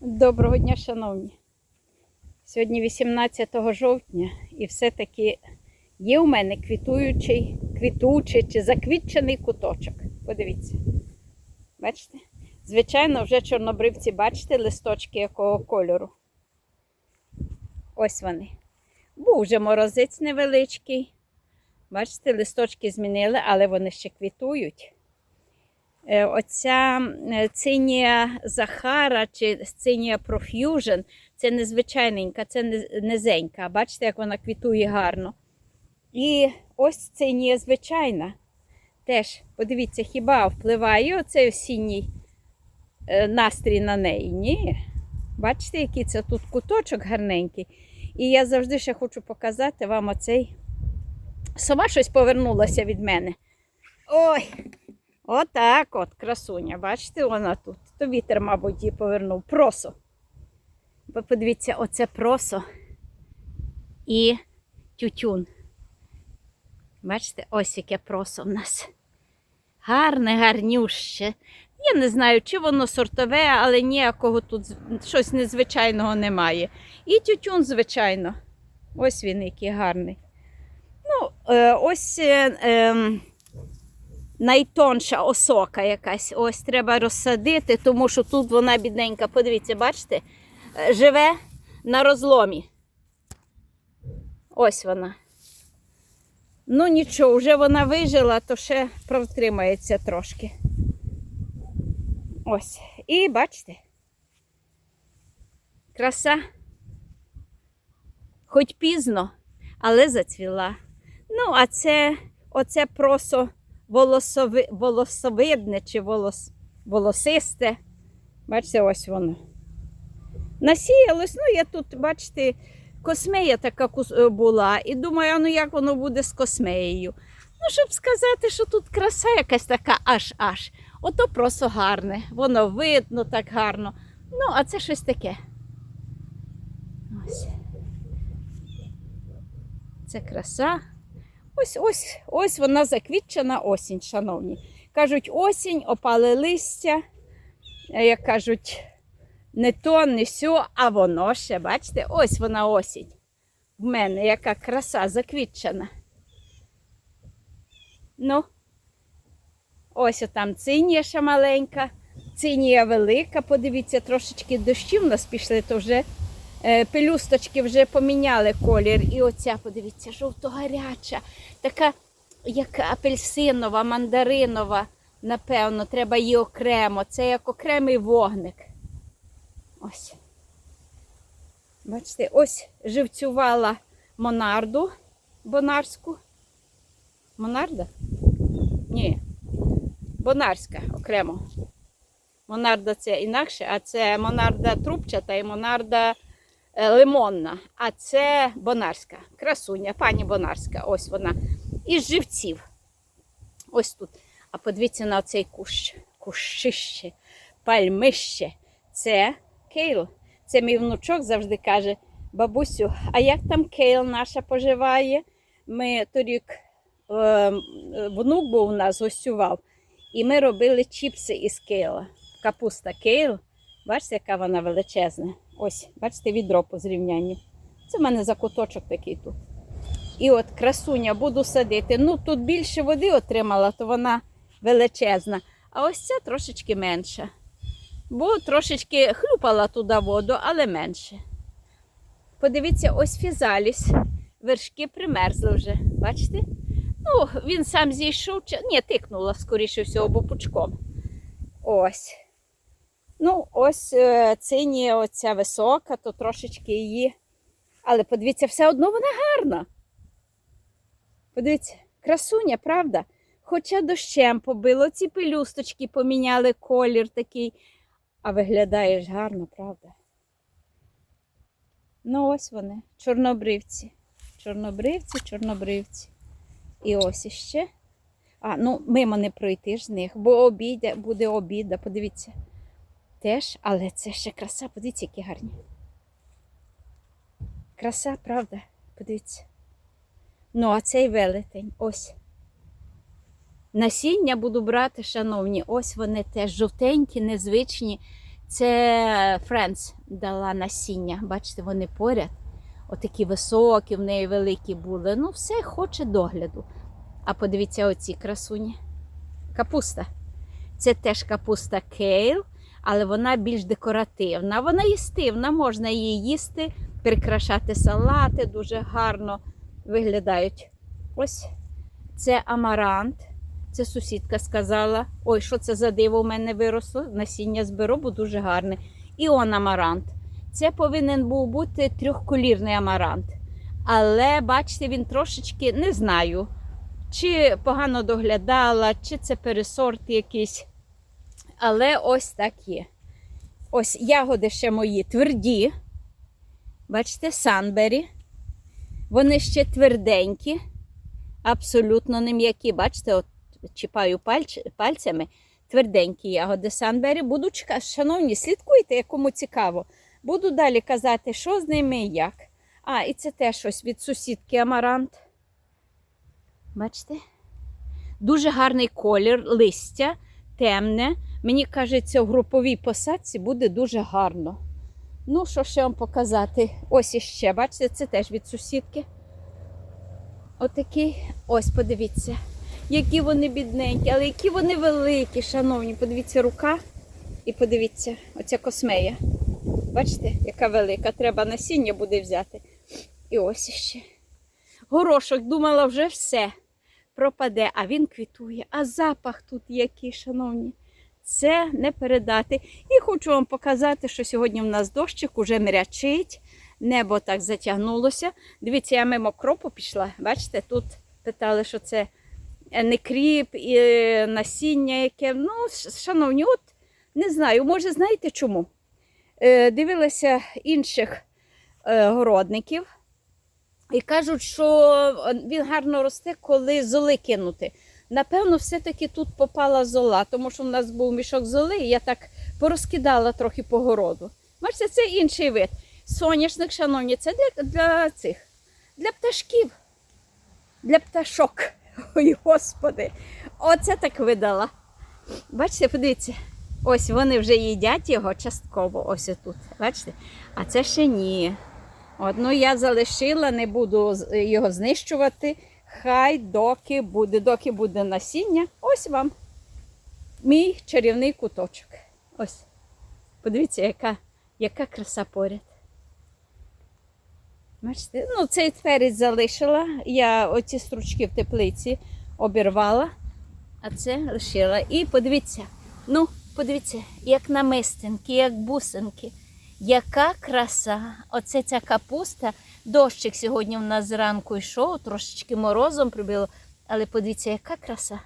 Доброго дня, шановні. Сьогодні 18 жовтня і все-таки є у мене квітуючий, квітучий чи заквітчений куточок. Подивіться. Бачите? Звичайно, вже чорнобривці, бачите, листочки якого кольору. Ось вони. Був вже морозець невеличкий. Бачите, листочки змінили, але вони ще квітують. Е, Оця е, цинія Захара чи цинія Profusion, це незвичайненька, це низенька. Бачите, як вона квітує гарно. І ось цинія звичайна. Теж, подивіться, хіба впливає оцей осінній е, настрій на неї? Ні. Бачите, який це тут куточок гарненький. І я завжди ще хочу показати вам оцей. Сама щось повернулася від мене. Ой! Отак от, красуня. Бачите, вона тут. То вітер, мабуть, її повернув. Просо. Ви подивіться, оце просо і тютюн. Бачите, ось яке просо в нас. Гарне, гарнюще. Я не знаю, чи воно сортове, але ніякого тут щось незвичайного немає. І тютюн, звичайно. Ось він який гарний. Ну, е, ось. Найтонша осока якась. Ось треба розсадити, тому що тут вона бідненька, подивіться, бачите, е, живе на розломі. Ось вона. Ну нічого, вже вона вижила, то ще протримається трошки. Ось. І бачите. Краса. Хоч пізно, але зацвіла. Ну, а це оце просто волосови, волосовидне чи волос, волосисте. Бачите, ось воно. Насіялось, ну я тут, бачите, космея така е, була. І думаю, ну як воно буде з космеєю. Ну, щоб сказати, що тут краса якась така аж-аж. Ото просто гарне. Воно видно так гарно. Ну, а це щось таке. Ось. Це краса. Ось ось ось вона заквітчена осінь, шановні. Кажуть, осінь, опали листя. Як кажуть, не то, не сьо, а воно ще, бачите, ось вона осінь. В мене яка краса заквітчена. Ну, ось отам цинія ще маленька, цинія велика. Подивіться, трошечки дощів у нас пішли, то вже пелюсточки вже поміняли колір. І оця, подивіться, жовто-гаряча, така як апельсинова, мандаринова. Напевно, треба її окремо. Це як окремий вогник. Ось. Бачите, ось живцювала монарду бонарську. Монарда? Ні. Бонарська окремо. Монарда це інакше, а це монарда трубчата і монарда е, лимонна. А це бонарська. Красуня, пані Бонарська. Ось вона. Із живців. Ось тут. А подивіться на цей кущ. Кущище, пальмище. Це кейл. Це мій внучок завжди каже: бабусю, а як там кейл наша поживає? Ми торік е, внук був у нас гостював, і ми робили чіпси із кейла. Капуста кейл. Бачите, яка вона величезна. Ось, бачите, відро по зрівнянню. Це в мене закуточок такий тут. І от красуня буду садити. Ну, тут більше води отримала, то вона величезна. А ось ця трошечки менша. Бо трошечки хлюпала туди воду, але менше. Подивіться, ось фізаліс. Вершки примерзли вже. Бачите? Ну, він сам зійшов. Ні, тикнула, скоріше всього, бо пучком. Ось. Ну, ось е, цині, оця висока, то трошечки її. Але подивіться, все одно вона гарна. Подивіться, красуня, правда? Хоча дощем побило, ці пелюсточки поміняли колір такий. А виглядає ж гарно, правда? Ну, ось вони, чорнобривці. Чорнобривці, чорнобривці. І ось іще. А, ну, мимо не пройти ж з них, бо обіде, буде обіда, подивіться. Теж, але це ще краса, подивіться, які гарні. Краса, правда? Подивіться. Ну, а цей велетень, ось. Насіння буду брати, шановні, ось вони теж жовтенькі, незвичні. Це Friends дала насіння. Бачите, вони поряд. Отакі високі, в неї великі були. Ну, все хоче догляду. А подивіться, оці красуні. Капуста. Це теж капуста кейл, але вона більш декоративна. Вона їстивна, можна її їсти, прикрашати салати, дуже гарно виглядають. Ось це амарант. Це сусідка сказала: ой, що це за диво у мене виросло? Насіння зберу, бо дуже гарне. І он амарант. Це повинен був бути трьохколірний амарант. Але, бачите, він трошечки не знаю, чи погано доглядала, чи це пересорт якийсь. Але ось так є. Ось ягоди ще мої тверді. Бачите, санбері. Вони ще тверденькі, абсолютно не м'які. Бачите, от чіпаю пальч, пальцями тверденькі ягоди Санбері. Буду чекати, шановні, слідкуйте, якому цікаво. Буду далі казати, що з ними і як. А, і це теж щось від сусідки Амарант. Бачите? Дуже гарний колір, листя, темне. Мені кажеться, в груповій посадці буде дуже гарно. Ну, що ще вам показати? Ось іще, бачите, це теж від сусідки. Отакий. Ось, подивіться, які вони бідненькі, але які вони великі, шановні. Подивіться, рука і подивіться, оця космея. Бачите, яка велика. Треба насіння буде взяти. І ось іще. Горошок думала, вже все пропаде, а він квітує. А запах тут який, шановні. Це не передати. І хочу вам показати, що сьогодні в нас дощик уже мрячить, небо так затягнулося. Дивіться, я мимо кропу пішла. Бачите, тут питали, що це не кріп і насіння яке. Ну, шановні, от не знаю, може, знаєте чому? Е, Дивилася інших е, городників. І кажуть, що він гарно росте, коли золи кинути. Напевно, все-таки тут попала зола, тому що в нас був мішок золи, і я так порозкидала трохи по городу. Бачите, це інший вид. Соняшник, шановні, це для, для цих, для пташків, для пташок. Ой, господи, оце так видала. Бачите, подивіться, ось вони вже їдять його частково, ось тут. Бачите? А це ще ні. От, ну я залишила, не буду його знищувати. Хай доки буде, доки буде насіння. Ось вам мій чарівний куточок. Ось. Подивіться, яка, яка краса поряд. Бачите? Ну, цей перець залишила. Я оці стручки в теплиці обірвала, а це лишила. І подивіться, ну, подивіться, як намистинки, як бусинки. Яка краса! Оце ця капуста. Дощик сьогодні в нас зранку йшов, трошечки морозом прибило, але подивіться, яка краса.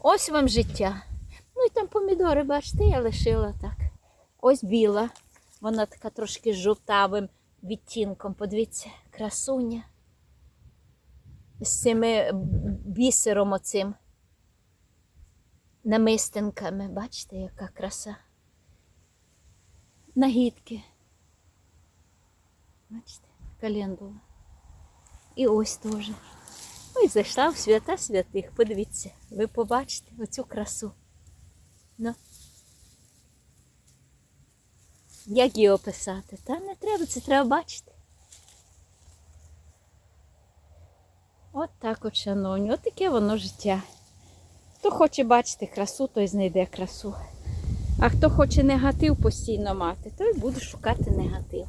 Ось вам життя. Ну і там помідори, бачите, я лишила так. Ось біла. Вона така трошки жовтавим відтінком. Подивіться, красуня. З цими бісером оцим. Намистинками. Бачите, яка краса нагідки. Бачите, календула. І ось теж. Ой, зайшла в свята святих. Подивіться, ви побачите оцю красу. Ну. Як її описати? Та не треба, це треба бачити. От так от, шановні, от таке воно життя. Хто хоче бачити красу, той знайде красу. А хто хоче негатив постійно мати, той буде шукати негатив.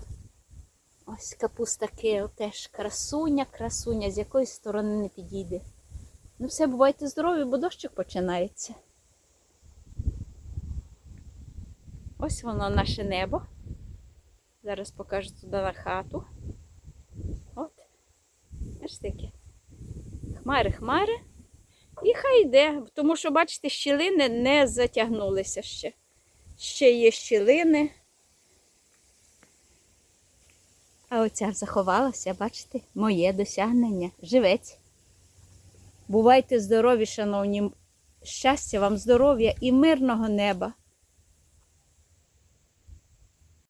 Ось капуста кейл теж красуня, красуня, з якої сторони не підійде. Ну все, бувайте здорові, бо дощик починається. Ось воно наше небо. Зараз покажу туди на хату. От. Аж таке. Хмари, хмари. І хай йде, тому що, бачите, щілини не затягнулися ще. Ще є щілини. А оця заховалася, бачите, моє досягнення. Живець. Бувайте здорові, шановні. Щастя вам, здоров'я і мирного неба.